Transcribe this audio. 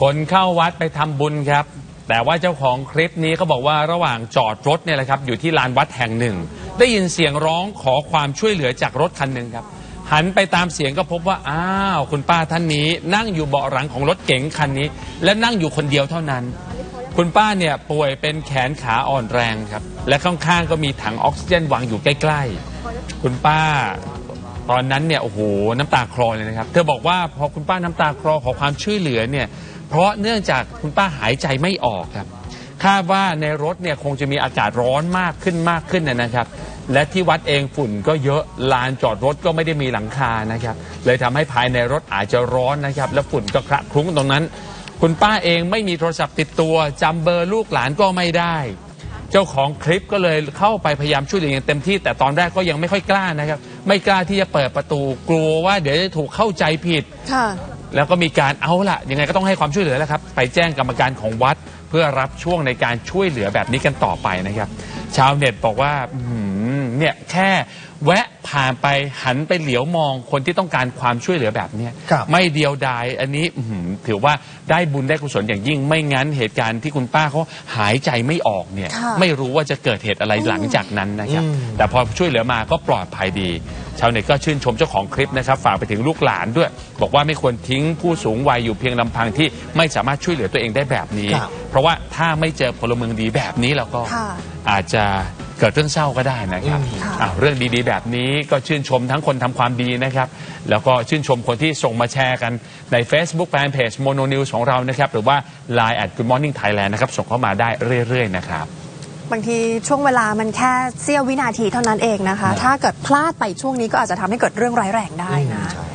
คนเข้าวัดไปทำบุญครับ แต่ว่าเจ้าของคลิปนี้เขาบอกว่าระหว่างจอดรถเนี่ยแหละครับ อยู่ที่ลานวัดแห่งหนึ่ง ได้ยินเสียงร้องขอความช่วยเหลือจากรถคันหนึ่งครับ หันไปตามเสียงก็พบว่าอ้าวคุณป้าท่านนี้ นั่งอยู่เบาะหลังของรถเก๋งคันนี้ และนั่งอยู่คนเดียวเท่านั้น คุณป้าเนี่ยป่วยเป็นแขนขาอ่อนแรงครับ และข้างๆก็มีถังออกซิเจนวางอยู่ใกล้ ๆ คุณป้า ตอนนั้นเนี่ยโอ้โหน้ำตาคลอเลยนะครับ เธอบอกว่าพอคุณป้าน้ำตาคลอขอความช่วยเหลือเนี่ย เพราะเนื่องจากคุณป้าหายใจไม่ออกครับคาดว่าในรถเนี่ยคงจะมีอากาศร้อนมากขึ้นมากขึ้นนะนะครับ และที่วัดเองฝุ่นก็เยอะลานจอดรถก็ไม่ได้มีหลังคานะครับ เลยทำให้ภายในรถอาจจะร้อนนะครับ และฝุ่นก็คละคลุ้งตรงนั้น คุณป้าเองไม่มีโทรศัพท์ติดตัวจำเบอร์ลูกหลานก็ไม่ได้ เจ้าของคลิปก็เลยเข้าไปพยายามช่วยเหลืออย่างเต็มที่ แต่ตอนแรกก็ยังไม่ค่อยกล้านะครับ ไม่กล้าที่จะเปิดประตูกลัวว่าเดี๋ยวจะถูกเข้าใจผิด ค่ะ แล้วก็มีการเอาละยังไงก็ต้องให้ความช่วยเหลือแล้วครับ ไปแจ้งกรรมการของวัด เพื่อรับช่วงในการช่วยเหลือแบบนี้กันต่อไปนะครับ ชาวเน็ตบอกว่าอื้อหือ เนี่ยแค่แวะผ่านไปหันไปเหลียวมองคนที่ต้องการความช่วยเหลือแบบเนี้ยครับ ไม่เดียวดายอันนี้อื้อหือถือว่าได้บุญได้กุศลอย่างยิ่งไม่งั้นเหตุการณ์ที่คุณป้าเขาหายใจไม่ออกเนี่ย ค่ะ ไม่รู้ว่าจะเกิดเหตุอะไรหลังจากนั้นนะครับอืมแต่พอช่วยเหลือมาก็ปลอดภัยดี ชาวเน็ตก็ชื่นชมเจ้าของคลิปนะครับ ฝากไปถึงลูกหลานด้วย บอกว่าไม่ควรทิ้งผู้สูงวัยอยู่เพียงลำพังที่ไม่สามารถช่วยเหลือตัวเองได้แบบนี้ ครับ เพราะว่าถ้าไม่เจอพลเมืองดีแบบนี้แล้วก็ค่ะ อาจจะ เกิดเรื่องเศร้าก็ได้นะครับอืมค่ะอ้าวเรื่องดีๆ แบบนี้ก็ชื่นชมทั้งคนทำความดีนะครับ แล้วก็ชื่นชมคนที่ส่งมาแชร์กันใน Facebook Fanpage Mono News ของเรานะครับ หรือว่า Line at Good Morning Thailand นะครับ ส่งเข้ามาได้เรื่อยๆ นะครับ บางทีช่วงเวลามันแค่เสี้ยววินาทีเท่านั้นเองนะคะ ถ้าเกิดพลาดไปช่วงนี้ก็อาจจะทำให้เกิดเรื่องร้ายแรงได้นะ ใช่